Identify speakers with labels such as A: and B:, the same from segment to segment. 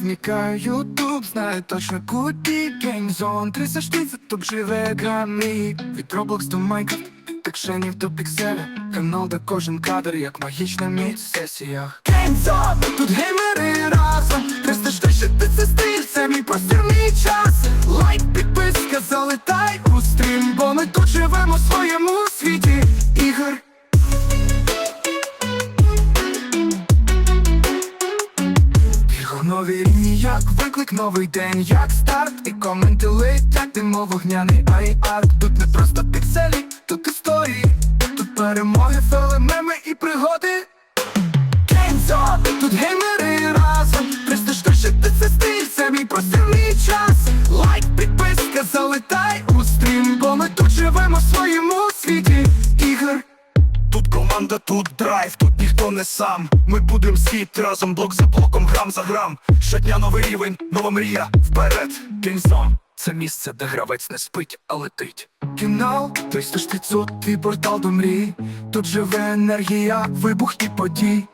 A: Вмікаю ютуб, знаю точно куди Геймзон 360 тут живе грамі Від Roblox до Minecraft, текшенів до пікселя Канал, де кожен кадр, як магічна міць в сесіях. Геймзон, тут геймери разом. 360 це стиль, це мій простір, час. Лайк, підписка, залетай у стрім Бо ми тут живемо в своєму світі нові рівні, як виклик, новий день, як старт І коменти летять, димо вогняний ай-арт Тут не просто пікселі, тут історії Тут перемоги, фели, меми і пригоди. Геймзон, тут геймери
B: команда, тут драйв, тут ніхто не сам. Ми будем схід разом, блок за блоком, грам за грам. Щодня новий рівень, нова мрія, вперед, Кінзон.
A: Це місце, де гравець не спить, а летить. Кінал, той тут твій портал до мрій. Тут живе енергія, вибух і подій.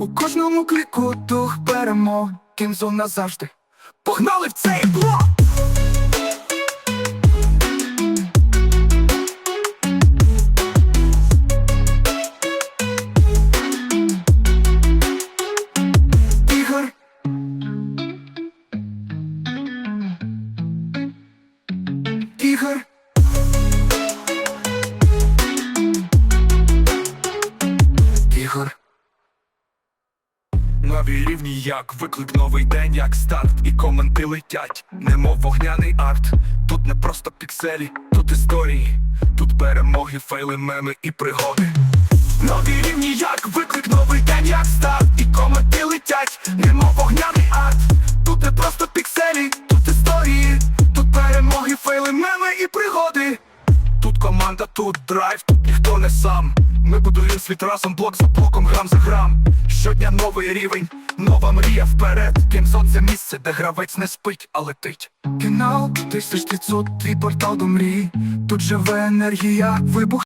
A: У кожному кліку дух перемог. Кінзон назавжди. Погнали в цей блок! Ігор Ігор
B: Нові рівні, як виклик, новий день, як старт, і коменти летять, немов вогняний арт. Тут не просто пікселі, тут історії, тут перемоги, фейли, меми і пригоди. Нові рівні, команда, тут драйв, ніхто не сам. Ми будуємо світ разом, блок за блоком, грам за грам. Щодня новий рівень, нова мрія вперед. Кімзон це місце, де гравець не спить, а летить.
A: Кінал, тисяч твій портал до мрії. Тут живе енергія, вибух